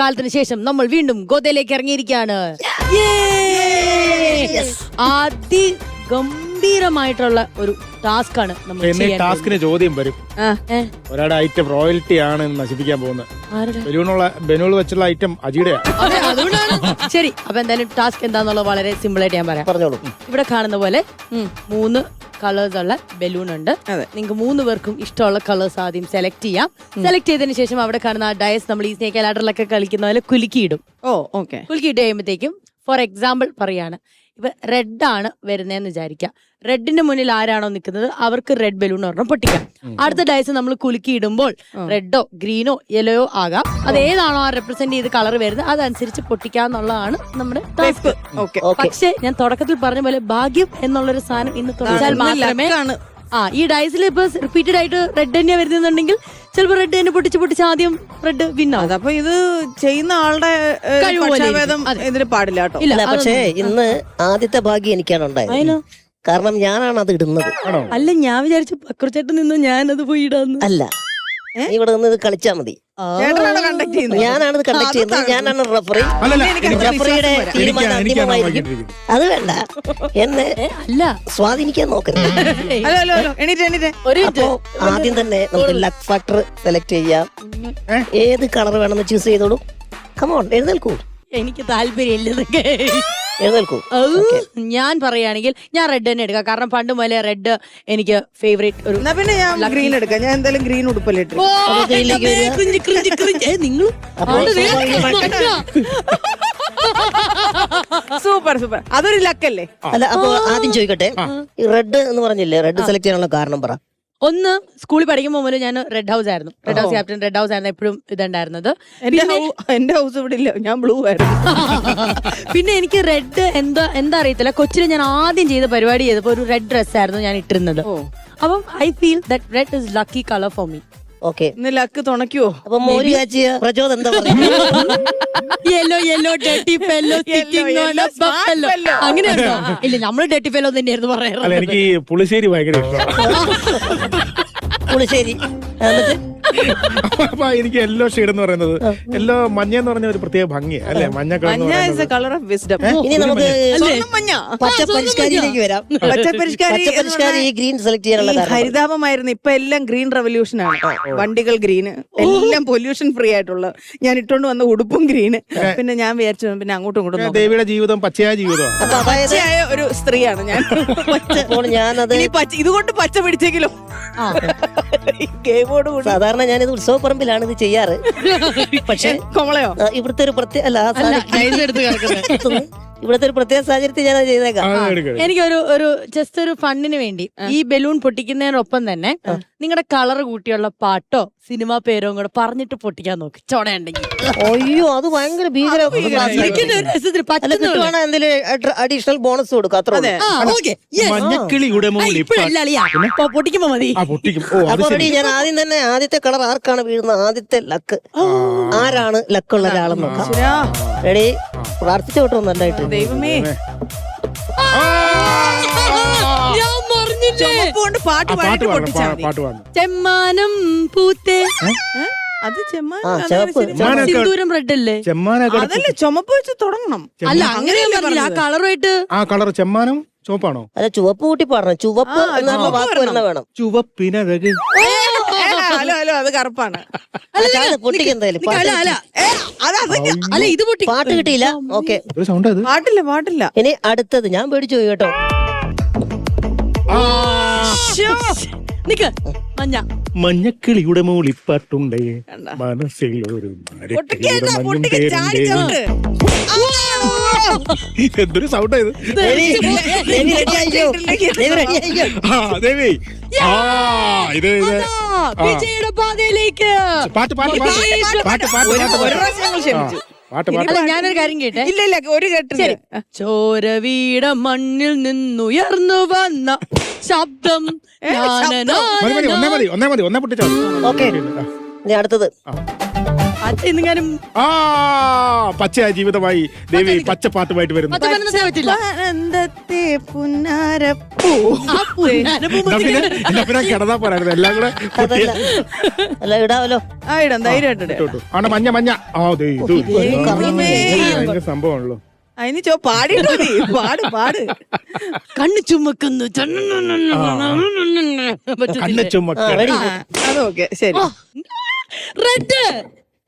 കാലത്തിന് ശേഷം നമ്മൾ വീണ്ടും ഗോതയിലേക്ക് ഇറങ്ങിയിരിക്കുകയാണ്. അതിഗംഭീരമായിട്ടുള്ള ഒരു ടാസ്ക് ആണ് നമ്മൾ എന്നെ ചെയ്യാൻ ടാസ്കിന് ചോദ്യം വരും. പോകുന്നത്. ഏ, ഒരാളുടെ ഐറ്റം റോയൽറ്റി ആണ് നശിപ്പിക്കാൻ പോകുന്നത്. ആരുടെ? ബലൂണുള്ള ബലൂൺ വെച്ചുള്ള ഐറ്റം അജിയുടെയാ. അതെ, അതുകൊണ്ടാണ്. ശരി അപ്പൊ എന്തായാലും ടാസ്ക് എന്താന്നുള്ളത് വളരെ സിമ്പിൾ ആയിട്ട് ഞാൻ പറയാം. പറഞ്ഞോളൂ. ഇവിടെ കാണുന്ന പോലെ മൂന്ന് കളേഴ്സ് ഉള്ള ബലൂൺ ഉണ്ട്. അതെ. നിങ്ങൾക്ക് മൂന്ന് പേർക്കും ഇഷ്ടമുള്ള കളേഴ്സ് ആദ്യം സെലക്ട് ചെയ്യാം. സെലക്ട് ചെയ്തതിന് ശേഷം അവിടെ കാണുന്ന ആ ഡയസ് നമ്മൾ ഈ സ്നേക്ക് ലാഡറിലൊക്കെ കളിക്കുന്ന പോലെ കുലുക്കിയിടും. ഓ ഓക്കെ. കുലുക്കിയിട്ട് കഴിയുമ്പോഴത്തേക്കും ഫോർ എക്സാമ്പിൾ പറയാണ്. ഇപ്പൊ റെഡ് ആണ് വരുന്നതെന്ന് വിചാരിക്കുക റെഡിന്റെ മുന്നിൽ ആരാണോ നിൽക്കുന്നത് അവർക്ക് റെഡ് ബലൂൺ ഒരെണ്ണം പൊട്ടിക്കാം. അടുത്ത ഡയസ് നമ്മൾ കുലുക്കി ഇടുമ്പോൾ റെഡോ ഗ്രീനോ യെല്ലോയോ ആകാം. അത് ഏതാണോ ആ റെപ്രസെന്റ് ചെയ്ത് കളർ വരുന്നത് അതനുസരിച്ച് പൊട്ടിക്കാന്നുള്ളതാണ് നമ്മുടെ ടാസ്ക് പക്ഷെ ഞാൻ തുടക്കത്തിൽ പറഞ്ഞ പോലെ ഭാഗ്യം എന്നുള്ളൊരു സാധനം ഇന്ന് തുടച്ചാൽ മാത്രമേ ആ ഈ ഡയസിൽ ഇപ്പൊ റിപ്പീറ്റഡ് ആയിട്ട് റെഡ് തന്നെയാണ് വരുന്നുണ്ടെങ്കിൽ ചിലപ്പോൾ റെഡ് തന്നെ പൊട്ടിച്ച് പൊട്ടിച്ച് ആദ്യം റെഡ് വിന്നാവും അതപ്പോ ഇത് ചെയ്യുന്ന ആളുടെ ഏഹ്, കഴിവ് പോലെ പക്ഷാഭേദം അതെ. ഇതിന് പാടില്ല കേട്ടോ. ഇല്ല പക്ഷേ ഇന്ന് ആദ്യത്തെ ഭാഗ്യം എനിക്കാണ് ഉണ്ടായത്. അതിനോ? കാരണം ഞാനാണ് അത് ഇടുന്നത്. അല്ല ഞാൻ വിചാരിച്ചു പക്രച്ചേട്ടൻ നിന്ന് ഞാനത് പോയി ഇടാന്ന്. അല്ല നീ ഇവിടെ നിന്ന് ഇത് കളിച്ചാ മതി. ഞാനാണ് കണ്ടക്ട് ചെയ്യുന്നത്? ഞാനാണ് റഫറി റഫറിയുടെ. തീരുമാനം അന്തിമമായിരിക്കും അത് വേണ്ട. എന്നെ അല്ല. സ്വാധീനിക്കാൻ നോക്കരുത്. അപ്പോ ആദ്യം തന്നെ നമുക്ക് ലക്ക് ഫാക്ടർ സെലക്ട് ചെയ്യാം. ഏത് കളർ വേണമെന്ന് ചൂസ് ചെയ്തോളൂ. കമോൺ എഴുന്നേൽക്കൂ. എനിക്ക് താല്പര്യമില്ല ഇതൊക്കെ. എഴുന്നേൽക്കൂ. ഞാൻ പറയുകയാണെങ്കിൽ ഞാൻ റെഡ് തന്നെ എടുക്കാം. കാരണം പണ്ട് മുതലേ റെഡ് എനിക്ക് ഫേവറേറ്റ് ഒരു എന്നാ പിന്നെ ഞാൻ ഗ്രീൻ എടുക്കാം. ഞാൻ എന്തായാലും ഗ്രീൻ ഉടുപ്പല്ലേ സൂപ്പർ സൂപ്പർ അതൊരു ലക്കല്ലേ അല്ല? അപ്പൊ ആദ്യം ചോദിക്കട്ടെ. റെഡ് എന്ന് പറഞ്ഞില്ലേ? റെഡ് സെലക്ട് ചെയ്യാനുള്ള കാരണം പറ. ഒന്ന് സ്കൂളിൽ പഠിക്കുമ്പോൾ മുമ്പ് ഞാൻ റെഡ് ഹൗസ് ആയിരുന്നു. Red house captain red house ആയിരുന്നു എപ്പോഴും ഇതുണ്ടായിരുന്നത്. എന്റെ ഹൗസ് ഇവിടെ ഇല്ല. ഞാൻ ബ്ലൂ ആയിരുന്നു. പിന്നെ എനിക്ക് റെഡ് എന്താ എന്താ അറിയത്തില്ല. കൊച്ചിൽ ഞാൻ ആദ്യം ചെയ്ത പരിപാടി ചെയ്തപ്പോ ഒരു റെഡ് ഡ്രസ് ആയിരുന്നു ഞാൻ ഇട്ടിരുന്നത്. അപ്പം I feel that red is lucky colour for me okay. ഇന്ന് ലക്ക് തുണയ്ക്കുവോ? അപ്പൊ മോര് കാച്ചിയ പ്രചോദം എന്താ യെല്ലോ യെല്ലോ ഡെട്ടി ഫെല്ലോ. അങ്ങനെയുണ്ടോ ഇല്ല നമ്മൾ ഡെട്ടി ഫെല്ലോ തന്നെയായിരുന്നു അല്ല പറയാറ് എനിക്ക് ഈ പുളിശ്ശേരി ഭയങ്കര ഇഷ്ടമാണ്. പുളിശ്ശേരി. എന്നിട്ട്? അപ്പൊ എനിക്ക് യെല്ലോ ഷെയ്ഡ് എന്ന് പറയുന്നത് യെല്ലോ മഞ്ഞ എന്ന് പറഞ്ഞ ഒരു പ്രത്യേക ഭംഗിയാ അല്ലെ? മഞ്ഞ കളർ മഞ്ഞ is a colour of wisdom ഇനി നമുക്ക് സ്വർണം മഞ്ഞ. വരാം. പച്ചപ്പരിഷ്കാരി ഈ ഗ്രീൻ സെലക്ട് ഈ ചെയ്യാനുള്ള കാരണം. ഹരിതാപമായിരുന്നു ഇപ്പൊ എല്ലാം ഗ്രീൻ റെവല്യൂഷൻ ആണ്. വണ്ടികൾ ഗ്രീന് എല്ലാം പൊല്യൂഷൻ ഫ്രീ ആയിട്ടുള്ള. ഞാൻ ഇട്ടുകൊണ്ട് വന്ന ഉടുപ്പും ഗ്രീന് പിന്നെ ഞാൻ വിചാരിച്ചു പിന്നെ അങ്ങോട്ടും ഇങ്ങോട്ടും നോക്കാം. ദേവിയുടെ ജീവിതം പച്ചയായ ജീവിതമാണ് അപ്പൊ അതായത് പച്ചയായ ഒരു സ്ത്രീയാണ് ഞാൻ. പച്ച- അപ്പോൾ ഞാനത് ഇനി പച്ച ഇതുകൊണ്ട് പച്ച പിടിച്ചെങ്കിലും ഗെയിമോട് കൂടി സാധാരണ ഞാനിത് ഉത്സവപ്പറമ്പിലാണ് ഇത് ചെയ്യാറ്. പക്ഷേ കൊമളയോ ഇവിടുത്തെ ഒരു പ്രത്യേക അല്ല ഇവിടുത്തെ ഒരു പ്രത്യേക സാഹചര്യത്തിൽ ഞാൻ ചെയ്തേക്കാം. എനിക്കൊരു ഒരു ജസ്റ്റ് ഒരു ഫണ്ണിന് വേണ്ടി. ഈ ബലൂൺ പൊട്ടിക്കുന്നതിനൊപ്പം തന്നെ നിങ്ങളുടെ കളർ കൂട്ടിയുള്ള പാട്ടോ സിനിമാ പേരോ കൂടെ പറഞ്ഞിട്ട് പൊട്ടിക്കാൻ നോക്കി. ചോടയുണ്ടെങ്കിൽ അയ്യോ അത് ഭയങ്കര അഡീഷണൽ ബോണസ് കൊടുക്കും അത്ര പൊട്ടിക്കുമ്പോ മതി. ഞാൻ ആദ്യം തന്നെ ആദ്യത്തെ കളർ ആർക്കാണ് വീഴുന്നത്? ആദ്യത്തെ ലക്ക്. ആരാണ് ലക്കുള്ള ഒരാളെന്ന് നോക്കാം. റെഡി പ്രാർത്ഥിച്ചു വിട്ടോ നല്ലതായിട്ട് ദൈവമേ. ഞാൻ കൊണ്ട് പാട്ട് മതി. ചെമ്മാനം പൂത്തേ. അത് ആ, ചുവപ്പ്. സിന്ദൂരം റെഡ് അല്ലേ? ചെമ്മാനൊക്കെ അതല്ല ചുമപ്പ് വെച്ച് തുടങ്ങണം. അല്ല അങ്ങനെ പറഞ്ഞില്ല ആ? കളറുമായിട്ട് ആ കളർ ചെമ്മാനം ചുവപ്പാണോ? അല്ല ചുവപ്പ് കൂട്ടി പാടണം. ചുവപ്പ് എന്നുള്ള വാക്ക് വേണം. ചുവപ്പിനഴക് ഹലോ അത് കറുപ്പാണ്. അല്ല ഇത് പൊട്ടി പാട്ട് കിട്ടിയില്ല? ഓക്കെ. ഒരു സൗണ്ട് അത് പാട്ടില്ല പാട്ടില്ല. ഇനി അടുത്തത് ഞാൻ പേടിച്ചു പോയി കേട്ടോ. ശ്ശോ. നിക്ക് മഞ്ഞ. മഞ്ഞക്കിളിയുടെ മൂളിപ്പാട്ടുണ്ടേ. കണ്ടാ? മനസ്സിൽ ഒരു. എന്തൊരു സൗണ്ട് ഇത്? ദേവി, ആ ഇത് ഇത്. വിജയുടെ പാതയിലേക്ക്. പാട്ട് പാട്ട് പാട്ട്. പാട്ട് പാട്ട് പാട്ട് ഒരു പാട്ട് പ്രാവശ്യം ഞങ്ങൾ ക്ഷമിച്ചു. പാട്ട് ഇനി പാട്ട്. അല്ല ഞാനൊരു കാര്യം കേട്ടെ? ഇല്ല ഇല്ല ഒരു കേട്ടില്ല ശരി. ചോരവീട മണ്ണിൽ നിന്നുയർന്നു വന്ന ശബ്ദം ഞാനനാ- മതി മതി ഒന്നേ മതി ഒന്നേ മതി ഒന്നേ പൊട്ടിച്ചോ ഓക്കെ. ഇനി അടുത്തത്. ഇന്നെങ്ങാനും ആ പച്ചയായ ജീവിതമായി ദേവി പച്ചപ്പാട്ടുമായിട്ട് വരുന്നു. പറ്റില്ല പുന്നാരപ്പൂ ആ പുന്നാരപ്പൂ എന്നാ പിന്നെ എന്നാ പിന്നെ കിടന്നാ പോരായിരുന്നു. എല്ലാം കൂടെ പൊട്ടിയ അല്ല ഇടാവല്ലോ. ആ ഇടാം. ധൈര്യമായിട്ട് ഇടാം. ആണ് മഞ്ഞ മഞ്ഞ? ആ ദേ ഇത്. ഭയങ്കര സംഭവമാണല്ലോ. അതിന് ചോ പാടിട്ടോ നീ? പാട് പാട്. കണ്ണു ചുമക്കുന്നു. കണ്ണ ചുമക്ക. ആ, അതൊക്കെ ശരി. റെഡ്.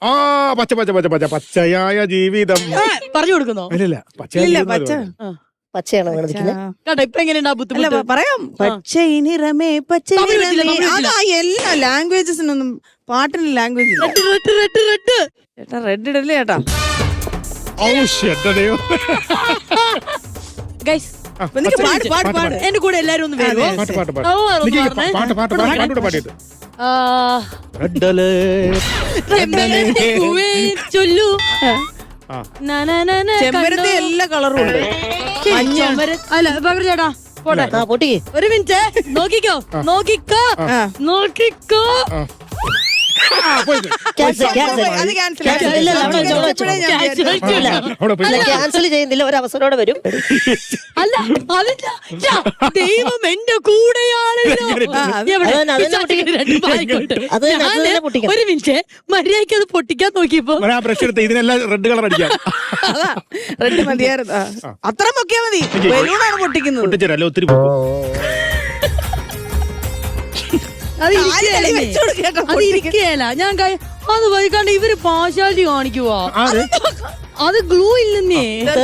ആ പച്ച പച്ച പച്ച പച്ച പച്ചയായ ജീവിതം. പറഞ്ഞു കൊടുക്കുന്നോ? ഇല്ല പച്ചയായ പച്ച. പച്ചയാണ് അങ്ങനെ നിൽക്കുന്നത് ആ. കേട്ടോ ഇപ്പൊ എങ്ങനെയുണ്ടാ ബുദ്ധിമുട്ട്? പറയാം. പച്ച. അതാ എല്ലാ ലാംഗ്വേജസിനൊന്നും പാട്ടിന് ലാംഗ്വേജ് ഇല്ല. Red red red red. ചേട്ടാ റെഡ് ഇടല്ലേ ചേട്ടാ? ഔ, ശ്ശെ, എന്റെ ഗൈസ് എന്റെ കൂടെ എല്ലാരും ഒന്ന് വരുമോ പാട്ട് പാട്ട് പാട്ട്. പാടിയിട്ട്. ചൊല്ലു. ചെമ്പരത്തി എല്ലാ കളറും ഉണ്ട്. അല്ല പകരം ചേട്ടാ പോട്ടെ. ഒരു മിനിറ്റ്. നോക്കിക്കോ നോക്കിക്കോ നോക്കിക്കോ. ക്യാൻസൽ ചെയ്യുന്നില്ല. ഒരു അവസരോടെ വരും. അല്ല അതില്ല. ദൈവം എന്റെ പൊട്ടിക്കണം. ഒരു മിനിറ്റ്. മര്യാദയ്ക്ക് അത് പൊട്ടിക്കാൻ നോക്കിയപ്പോ ഇതിനെല്ലാം റെഡ് കളർ അടിക്കാം. റെഡ് മതിയായിരുന്നു. അത്ര പൊക്കിയാ മതി. ബലൂണാണ് പൊട്ടിക്കുന്നത്. ഒത്തിരി. അത് ഇരിക്കുകയല്ലേ? അത് ഞാൻ അത് വൈകാണ്ട് ഇവർ പാശാലി കാണിക്കുവാ? അത് ഗ്ലൂ ഇല്ലെന്നേ.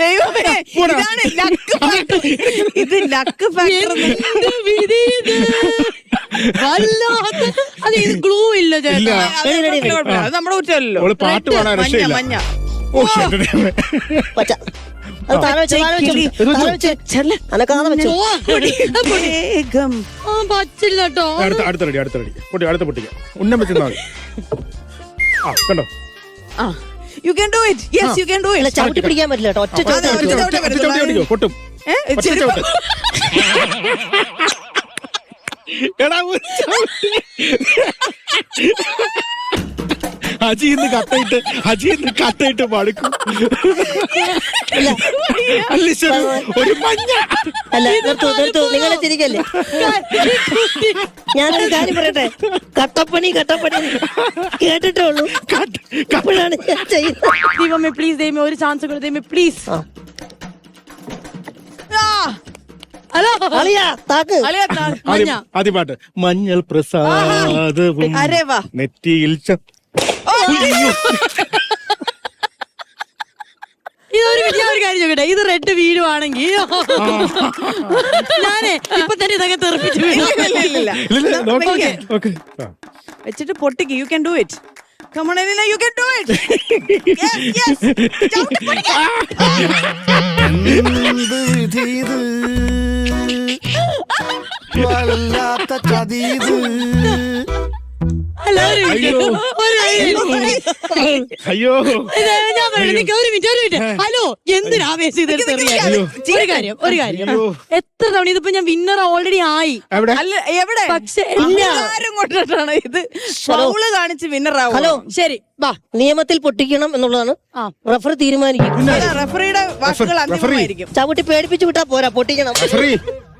ദൈവമേ ഇതാണ് ലക്ക് ഫാക്ടർ ഇത് ലക്ക് ഫാക്ടർ? വല്ലാത്ത അത് ഇത് ഗ്ലൂ ഇല്ല. ചേട്ടാ. അത് നമ്മുടെ കുറ്റമല്ലോ പാട്ട് പാടാൻ മഞ്ഞ മഞ്ഞ. ഓ, എന്റെ ദൈവമേ. പച്ച അത് താഴെ വെച്ചോ താഴെ വെച്ചോ താഴെ വെച്ച്. അനക്കാതെ വെച്ചു. വേഗം. ആ, പറ്റില്ല കേട്ടോ. അടുത്ത അടുത്ത റെഡി അടുത്ത റെഡി. പൊട്ടി അടുത്ത പൊട്ടിക്കാം. ഉന്നം വെച്ചിരുന്നാ മതി. ആ കണ്ടോ? You can do it yes you can do it ചവിട്ടി പിടിക്കാൻ പറ്റില്ല കേട്ടോ. ഒറ്റ. ചവിട്ടേ ഒറ്റ ചവിട്ടി അടിക്കോ പൊട്ടും. ഒറ്റ ചവിട്ട്. എടാ, ഒരു ചവിട്ട്. അജി ഇന്ന് കട്ടയിട്ട് അജി ഇന്ന് കട്ടയിട്ട് മടുക്കും അല്ല ഒരു മഞ്ഞ. അല്ല നിർത്തു നിർത്തു നിങ്ങൾ ചിരിക്കല്ലേ? ഞാനൊരു കാര്യം പറയട്ടെ? കട്ടപ്പണി കട്ടപ്പണി. കേട്ടിട്ടേ ഉള്ളൂ. അപ്പോഴാണ് ഞാൻ ചെയ്യുന്നത്. ദൈവമേ പ്ലീസ് ദൈവമേ ഒരു ചാൻസ് കൂടെ ദൈവമേ പ്ലീസ് ഹലോ. അളിയാ താക്ക്. അളിയാ, മഞ്ഞ. ആദ്യം പാട്ട്. മഞ്ഞൾ പ്രസാദവും അരേ വാ. നെറ്റിയിൽ ച- അയ്യോ. ഇതൊരു വലിയ ഒരു കാര്യം ചോദിക്കട്ടെ. ഇത് റെഡ് വീഴുവാണെങ്കിൽ ഞാനേ ഇപ്പൊ തന്നെ ഇതൊക്കെ തെറിപ്പിച്ചു. വെച്ചിട്ട് പൊട്ടിക്ക്. You can do it come on Elina you can do it yes yes പൊട്ടിക്ക്. എന്ത് വിധീത് വല്ലാത്ത ചതീത് അയ്യോ. ഞാൻ പറയുന്നത് ഒരു മിനിറ്റ് ഒരു മിനിറ്റ്. ഹലോ എന്തിനാവേശം ഇതെടുത്ത് എറിയാൻ? അയ്യോ. ഒരു കാര്യം ഒരു കാര്യം. അയ്യോ. എത്ര തവണ ഇതിപ്പോ ഞാൻ വിന്നർ ഓൾറെഡി ആയി? എവിടെ? അല്ല എവിടെ? പക്ഷെ അഹങ്കാരം കൊണ്ടിട്ടാണ് ഇത്. ഫൗൾ കാണിച്ച് വിന്നർ ആവും ഹലോ ശരി വാ. നിയമത്തിൽ പൊട്ടിക്കണം എന്നുള്ളതാണ്. ആ. റഫറി തീരുമാനിക്കും. റഫറിയുടെ വാക്കുകൾ. അന്തിമമായിരിക്കും. ചവിട്ടി പേടിപ്പിച്ചു വിട്ടാ പോരാ പൊട്ടിക്കണം.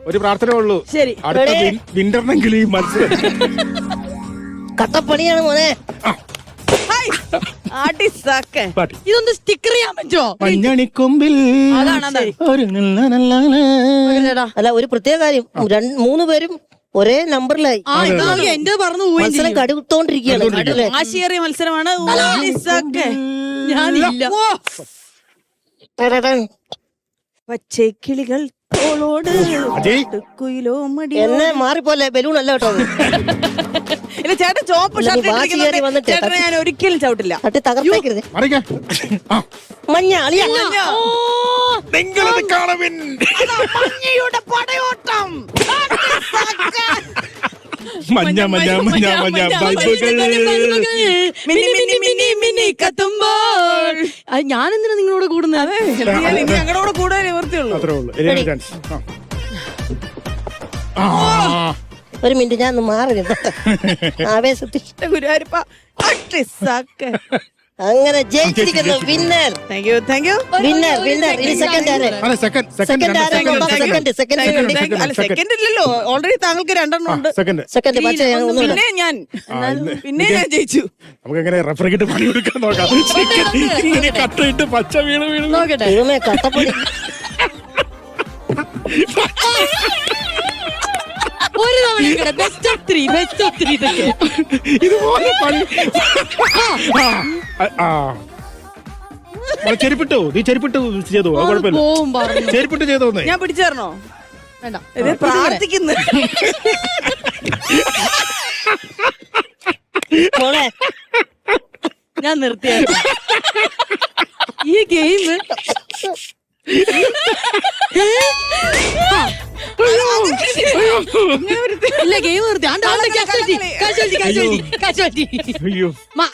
ഒരു പ്രാർത്ഥന ഉള്ളൂ. ശരി. അടുത്ത വിൻ- വിന്ററിനെങ്കിലും ഈ മത്സരം. കട്ടപ്പണിയാണ് മോനെ. പാട്ട്. ഇതൊന്ന് സ്റ്റിക്കർ ചെയ്യാൻ പറ്റുമോ മഞ്ഞണിക്കൊമ്പിൽ അതാണ് അതാണ്. ഒരു നല്ല നല്ല ചേട്ടാ അല്ല ഒരു പ്രത്യേക കാര്യം. രണ്ട് മൂന്ന് പേരും ഒരേ നമ്പറിലായി. ആ എന്റെ പറഞ്ഞു മത്സരം ചെയ്യും. കടുത്തോണ്ടിരിക്കുകയാണ്? ആശയേറിയ മത്സരമാണ്. ടടടൻ. പച്ചക്കിളികൾ തോളോട് അജയ്. കുയിലോ മടി എന്നെ മാറിപ്പോലെ ബലൂൺ അല്ല കേട്ടോ. ഇല്ല ചേട്ടൻ ചോപ്പ് ഇല്ല, നീ ഷർട്ട് വാശി കയറി വന്നിട്ട് ചേട്ടനെ ഞാൻ ഒരിക്കലും ചവിട്ടില്ല. തട്ടി തകർത്തേക്കരുത് മറിക്ക. ആ. മഞ്ഞ അളിയ. ഓ, നിങ്ങളത് കാണവിൻ. മഞ്ഞയുടെ പടയോട്ടം. മഞ്ഞ മഞ്ഞ മഞ്ഞ മഞ്ഞ ബൾബുകൾ. മിന്നി മിന്നി മിന്നി മിന്നി കത്തുമ്പോൾ. ഞാൻ എന്തിനാ നിങ്ങളോട് കൂടുന്നത്? ഞാൻ ഇനി ഞങ്ങളുടെ കൂടെ നിവർത്തിയുള്ളൂ അത്രേ ഉള്ളൂ. ചാൻസ് ആ. ആ. ഒരു മിനിറ്റ് ഞാൻ ഒന്ന് മാറി നിന്നോട്ടെ. ആവേശത്തിൽ ഗുരുവായൂരപ്പ അങ്ങനെ ജയിച്ചിരിക്കുന്നു winner. Thank you thank you winner winner ഇനി സെക്കൻഡ് ആര്? അല്ല സെക്കൻഡ് സെക്കൻഡ് സെക്കൻഡ് സെക്കൻഡ്. അല്ല സെക്കൻഡ് ഇല്ലല്ലോ ഓൾറെഡി താങ്കൾക്ക് രണ്ടെണ്ണം ഉണ്ട്. സെക്കൻഡ് സെക്കൻഡ് പക്ഷേ ഒന്നുമില്ല. പിന്നെ ഞാൻ. പിന്നെ ഞാൻ ജയിച്ചു. നമുക്ക് എങ്ങനെ റെഫറിക്കിട്ട് പണി കൊടുക്കാൻ നോക്കാം. ചിക്കൻ ഇങ്ങനെ കട്ടയിട്ട് പച്ച വീണ് വീണ്. നോക്കട്ടെ. ദൈവമേ കട്ടപ്പൊടി. ഒരു തവണ best of three best of three ഇതൊക്കെ. ഇതുപോലെ ചെരുപ്പിട്ടോ. നീ ചെരുപ്പിട്ട് ചെയ്തോ? അത് കുഴപ്പമില്ല. പോവും പറഞ്ഞു. ചെരുപ്പിട്ട് ചെയ്തോന്നേ? ഞാൻ പിടിച്ചു തരണോ? വേണ്ട. ഇത് പ്രാർത്ഥിക്കുന്നു. മോളെ ഞാൻ നിർത്തിയായിരുന്നു ഈ ഗെയിം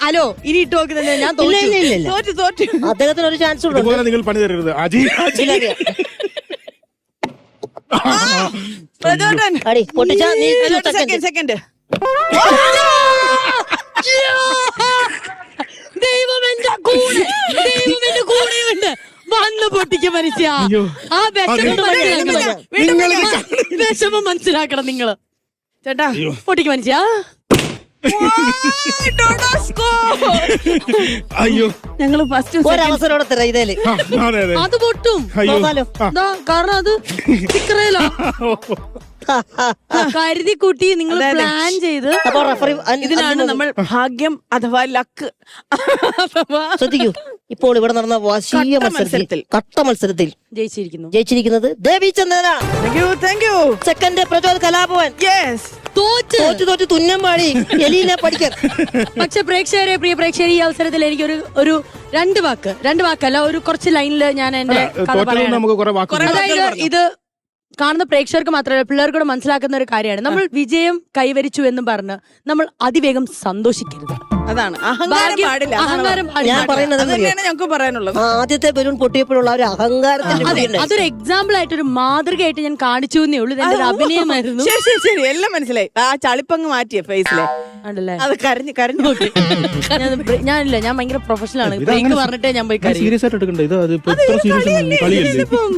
ഹലോ. ഇനി ഇട്ട് നോക്കുന്നത് ഞാൻ തോറ്റു. തോറ്റു അദ്ദേഹത്തിന് ഒരു ചാൻസ്. ഇതുപോലെ നിങ്ങൾ പണി തരരുത് അജി അജി. പ്രചോദൻ. അടി പൊട്ടിച്ചാ നീ സെക്കൻഡ് സെക്കൻഡ് സെക്കൻഡ് ദൈവം എന്റെ കൂടെ. ദൈവം എന്റെ കൂടെയുണ്ട്. വന്ന് പൊട്ടിക്ക മനുഷ്യ. ആ വിഷമം. മനസ്സിലാക്കണം വിഷമം മനസ്സിലാക്കണം നിങ്ങൾ. ചേട്ടാ പൊട്ടിക്ക മനുഷ്യ. അയ്യോ. ഞങ്ങൾ ഫസ്റ്റ് ഒരവസരം തരാം ഇതേൽ. അതെ അതെ. അത് പൊട്ടും. കാരണം അത് സ്റ്റിക്കറേലോ കരുതി കൂട്ടി നിങ്ങൾ പ്ലാൻ ചെയ്ത് അപ്പൊ റഫറി ഇതിനാണ് നമ്മൾ ഭാഗ്യം അഥവാ ലക്ക് അഥവാ ശ്രദ്ധിക്കൂ. ഇപ്പോൾ ഇവിടെ നടന്ന വാശീയ കട്ട മത്സരത്തിൽ മത്സരത്തിൽ. കട്ട മത്സരത്തിൽ ജയിച്ചിരിക്കുന്നു. ജയിച്ചിരിക്കുന്നത് Devi Chandana. Thank you thank you second Prachod Kalabhavan. Yes തോറ്റ്. തോറ്റു തോറ്റു തുന്നം പാടി എലീനെ പഠിക്കാൻ പക്ഷെ പ്രേക്ഷകരെ പ്രിയ പ്രേക്ഷകർ ഈ അവസരത്തിൽ എനിക്ക് ഒരു രണ്ട് വാക്ക് രണ്ട് വാക്കല്ല ഒരു കുറച്ച് ലൈനിൽ ഞാൻ എന്റെ കഥ തോറ്റത് പറയണം. നമുക്ക് കുറെ വാക്കുകൾ അതായത് ഇത് കാണുന്ന പ്രേക്ഷകർക്ക് മാത്രമല്ല പിള്ളേർക്കൂടെ മനസ്സിലാക്കുന്ന ഒരു കാര്യമാണ്. നമ്മൾ വിജയം കൈവരിച്ചു എന്ന് പറഞ്ഞ് നമ്മൾ അതിവേഗം സന്തോഷിക്കരുത്. അതാണ്. അഹങ്കാരം ഭാഗ്യം- പാടില്ല. അഹങ്കാരം പാടില്ല. ഞാൻ പറയുന്നത് അത് തന്നെയാണ് ഞങ്ങൾക്ക് പറയാനുള്ളത്. ആദ്യത്തെ ബലൂൺ പൊട്ടിയപ്പോഴുള്ള ഒരു അഹങ്കാരത്തിന്റെ അതെ വിളിയുണ്ടായി. അതൊരു എക്സാമ്പിൾ ആയിട്ട് ഒരു മാതൃകയായിട്ട് ഞാൻ കാണിച്ചു എന്നേ ഉള്ളൂ. എന്റെ ഒരു അഭിനയമായിരുന്നു. ശരി ശരി ശരി. എല്ലാം മനസ്സിലായി. ആ ചളിപ്പങ്ങ് മാറ്റിയ ഫേസിലെ ആണല്ലേ? അത് കരഞ്ഞു കരഞ്ഞു. ഞാൻ ബ്ര- ഞാനില്ല ഞാൻ ഭയങ്കര പ്രൊഫഷണൽ ആണ്. ബ്രേക്ക് പറഞ്ഞിട്ടേ ഞാൻ പോയി സീരിയസ് ആയിട്ട് എടുക്കണ്ട? ഇത് അത് ഇപ്പൊ ഇത്ര സീരിയസ് കളിയല്ലേ? ഇതിപ്പം